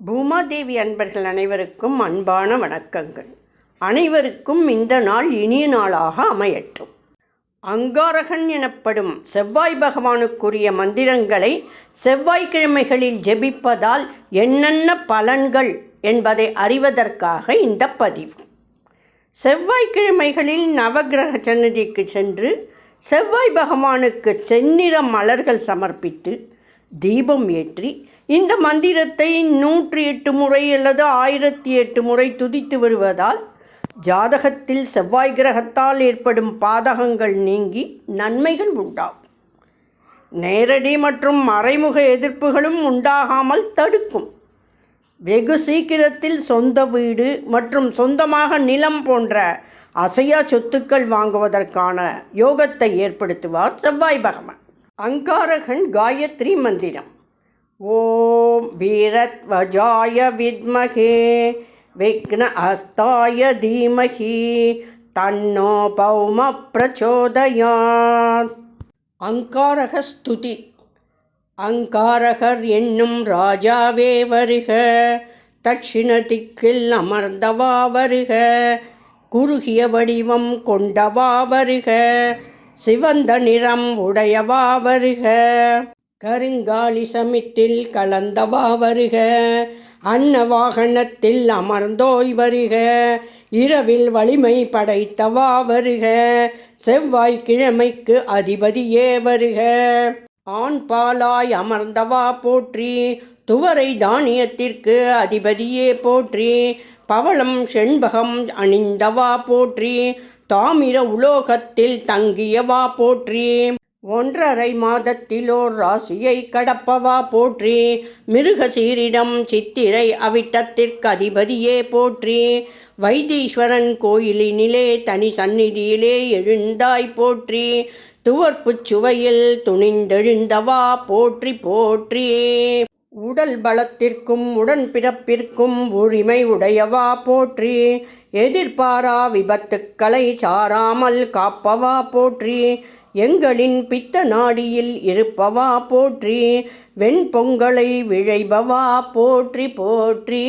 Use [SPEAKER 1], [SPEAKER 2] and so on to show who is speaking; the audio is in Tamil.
[SPEAKER 1] பூமாதேவி அன்பர்கள் அனைவருக்கும் அன்பான வணக்கங்கள். அனைவருக்கும் இந்த நாள் இனிய நாளாக அமையட்டும். அங்காரகன் எனப்படும் செவ்வாய் பகவானுக்குரிய மந்திரங்களை செவ்வாய்க்கிழமைகளில் ஜெபிப்பதால் என்னென்ன பலன்கள் என்பதை அறிவதற்காக இந்த பதிவு. செவ்வாய்க்கிழமைகளில் நவக்கிரக சன்னதிக்கு சென்று செவ்வாய் பகவானுக்கு செந்நிற மலர்கள் சமர்ப்பித்து தீபம் ஏற்றி இந்த மந்திரத்தை நூற்றி எட்டு முறை அல்லது ஆயிரத்தி எட்டு முறை துதித்து வருவதால் ஜாதகத்தில் செவ்வாய் கிரகத்தால் ஏற்படும் பாதகங்கள் நீங்கி நன்மைகள் உண்டாகும். நேரடி மற்றும் மறைமுக எதிர்ப்புகளும் உண்டாகாமல் தடுக்கும். வெகு சீக்கிரத்தில் சொந்த வீடு மற்றும் சொந்தமாக நிலம் போன்ற அசையா சொத்துக்கள் வாங்குவதற்கான யோகத்தை ஏற்படுத்துவார் செவ்வாய் பகவான். அங்காரகன் காயத்ரி மந்திரம். ஓம் வீரத்வஜாய வித்மகே விக்ன அஸ்தாய தீமகி தன்னோ பௌம பிரச்சோதயாத். அங்காரக ஸ்துதி அங்காரகர் என்னும் ராஜாவே வருக தட்சிண திக்கில் அமர்ந்தவா வருக குறுகிய வடிவம் கொண்டவா வருக சிவந்த நிறம் உடையவா வருக. கருங்காலி சமித்தில் கலந்தவா வருக அன்ன வாகனத்தில் அமர்ந்தோய் வருக இரவில் வலிமை படைத்தவா வருக செவ்வாய்க்கிழமைக்கு அதிபதியே வருக. ஆண் பாலாய் அமர்ந்தவா போற்றி துவரை தானியத்திற்கு அதிபதியே போற்றி பவளம் செண்பகம் அணிந்தவா போற்றி தாமிர உலோகத்தில் தங்கியவா போற்றி. ஒன்றரை மாதத்திலோர் ராசியை கடப்பவா போற்றி. மிருகசீரிடம் சித்திரை அவிட்டத்திற்கு அதிபதியே போற்றி. வைத்தீஸ்வரன் கோயிலினிலே தனி சந்நிதியிலே எழுந்தாய் போற்றி. துவர்ப்புச் சுவையில் துணிந்தெழுந்தவா போற்றி போற்றி. உடல் பலத்திற்கும் உடன்பிறப்பிற்கும் உரிமை உடையவா போற்றி. எதிர்பாரா விபத்துக்களை சாராமல் காப்பவா போற்றி. எங்களின் பித்த நாடியில் இருப்பவா போற்றி வெண்பொங்கலை விழைபவா போற்றி போற்றி.